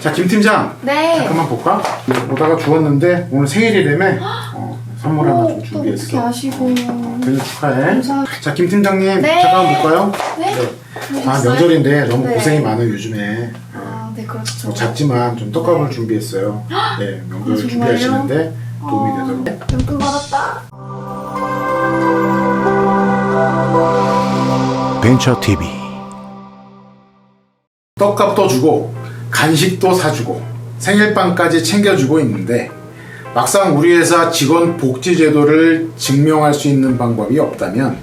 자, 김 팀장. 네. 잠깐만 볼까? 오다가 주웠는데 오늘 생일이라며 어, 선물 하나 좀또 어떻게 준비했어. 아시고. 생일 축하해. 감사합니다. 자, 김 팀장님. 네. 잠깐만 볼까요? 네. 아? 명절인데 너무 네. 고생이 많아요, 요즘에. 아, 네, 그렇죠. 뭐 작지만 좀 떡값을 준비했어요. 네, 명절 아, 정말요? 준비하시는데 도움이 되도록. 어, 용돈 받았다. 벤처 TV 떡값도 주고 간식도 사주고 생일빵까지 챙겨주고 있는데 막상 우리 회사 직원 복지 제도를 증명할 수 있는 방법이 없다면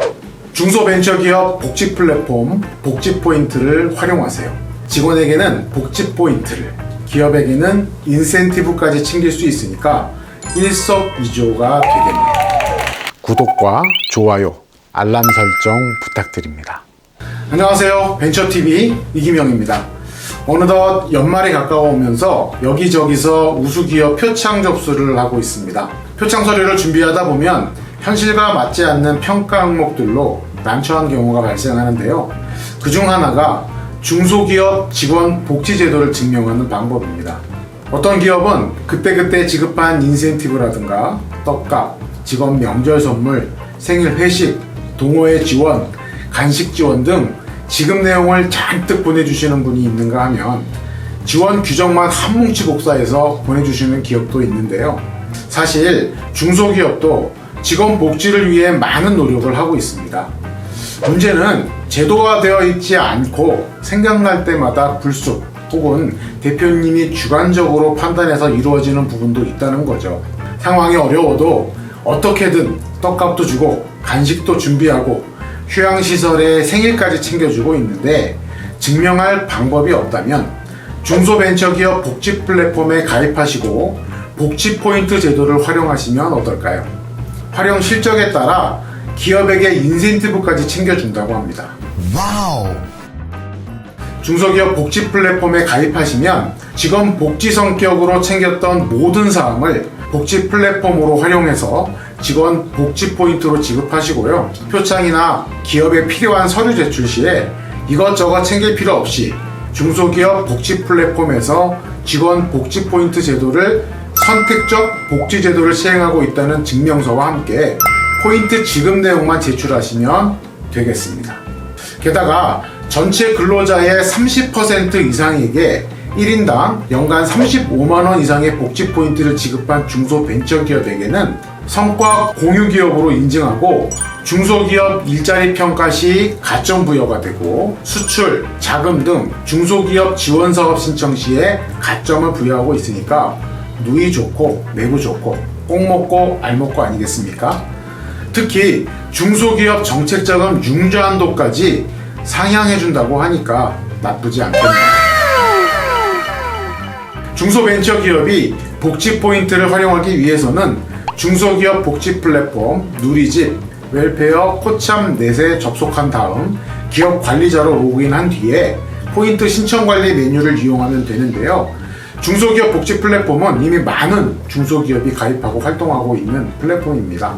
중소벤처기업 복지 플랫폼 복지 포인트를 활용하세요. 직원에게는 복지 포인트를, 기업에게는 인센티브까지 챙길 수 있으니까 일석이조가 되겠네요. 구독과 좋아요, 알람 설정 부탁드립니다. 안녕하세요. 벤처TV 이기명입니다. 어느덧 연말이 가까워오면서 여기저기서 우수기업 표창 접수를 하고 있습니다. 표창 서류를 준비하다 보면 현실과 맞지 않는 평가 항목들로 난처한 경우가 발생하는데요. 그 중 하나가 중소기업 직원 복지제도를 증명하는 방법입니다. 어떤 기업은 그때그때 지급한 인센티브라든가 떡값, 직원 명절 선물, 생일 회식, 동호회 지원, 간식 지원 등 지급 내용을 잔뜩 보내주시는 분이 있는가 하면 지원 규정만 한 뭉치 복사해서 보내주시는 기업도 있는데요. 사실 중소기업도 직원 복지를 위해 많은 노력을 하고 있습니다. 문제는 제도가 되어 있지 않고 생각날 때마다 불쑥 혹은 대표님이 주관적으로 판단해서 이루어지는 부분도 있다는 거죠. 상황이 어려워도 어떻게든 떡값도 주고 간식도 준비하고 휴양시설에 생일까지 챙겨주고 있는데 증명할 방법이 없다면 중소벤처기업 복지 플랫폼에 가입하시고 복지 포인트 제도를 활용하시면 어떨까요? 활용 실적에 따라 기업에게 인센티브까지 챙겨준다고 합니다. 와우 중소기업 복지 플랫폼에 가입하시면 직원 복지 성격으로 챙겼던 모든 사항을 복지 플랫폼으로 활용해서 직원 복지 포인트로 지급하시고요. 표창이나 기업에 필요한 서류 제출 시에 이것저것 챙길 필요 없이 중소기업 복지 플랫폼에서 직원 복지 포인트 제도를 선택적 복지 제도를 시행하고 있다는 증명서와 함께 포인트 지급 내용만 제출하시면 되겠습니다. 게다가 전체 근로자의 30% 이상에게 1인당 연간 35만원 이상의 복지 포인트를 지급한 중소벤처기업에게는 성과 공유 기업으로 인증하고 중소기업 일자리 평가 시 가점 부여가 되고 수출, 자금 등 중소기업 지원 사업 신청 시에 가점을 부여하고 있으니까 누이 좋고 내부 좋고 꼭 먹고 알 먹고 아니겠습니까? 특히 중소기업 정책자금 융자 한도까지 상향해 준다고 하니까 나쁘지 않겠네요. 중소벤처기업이 복지 포인트를 활용하기 위해서는 중소기업 복지 플랫폼 누리집, 웰페어, 코참 넷에 접속한 다음 기업 관리자로 로그인한 뒤에 포인트 신청 관리 메뉴를 이용하면 되는데요. 중소기업 복지 플랫폼은 이미 많은 중소기업이 가입하고 활동하고 있는 플랫폼입니다.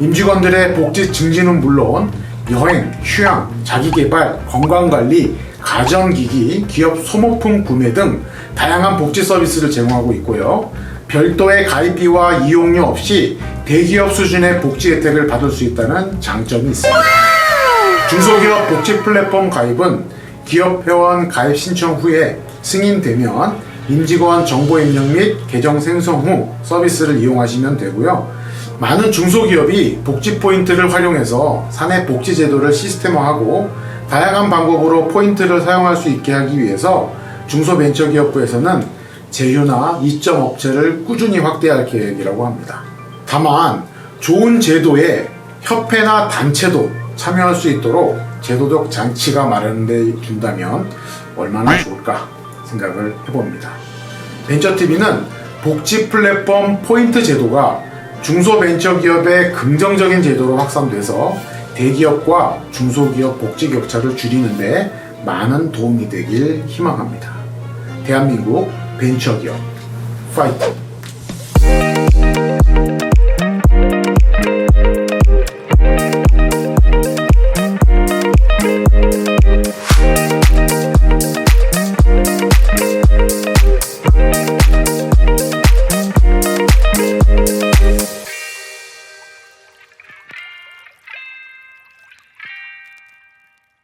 임직원들의 복지 증진은 물론 여행, 휴양, 자기개발, 건강관리, 가전기기, 기업 소모품 구매 등 다양한 복지 서비스를 제공하고 있고요. 별도의 가입비와 이용료 없이 대기업 수준의 복지 혜택을 받을 수 있다는 장점이 있습니다. 중소기업 복지 플랫폼 가입은 기업 회원 가입 신청 후에 승인되면 임직원 정보 입력 및 계정 생성 후 서비스를 이용하시면 되고요. 많은 중소기업이 복지 포인트를 활용해서 사내 복지 제도를 시스템화하고 다양한 방법으로 포인트를 사용할 수 있게 하기 위해서 중소벤처기업부에서는 제휴나 이점 업체를 꾸준히 확대할 계획이라고 합니다. 다만 좋은 제도에 협회나 단체도 참여할 수 있도록 제도적 장치가 마련돼 준다면 얼마나 좋을까 생각을 해봅니다. 벤처TV는 복지 플랫폼 포인트 제도가 중소벤처기업의 긍정적인 제도로 확산돼서 대기업과 중소기업 복지 격차를 줄이는데 많은 도움이 되길 희망합니다. 대한민국 벤처기업 파이팅!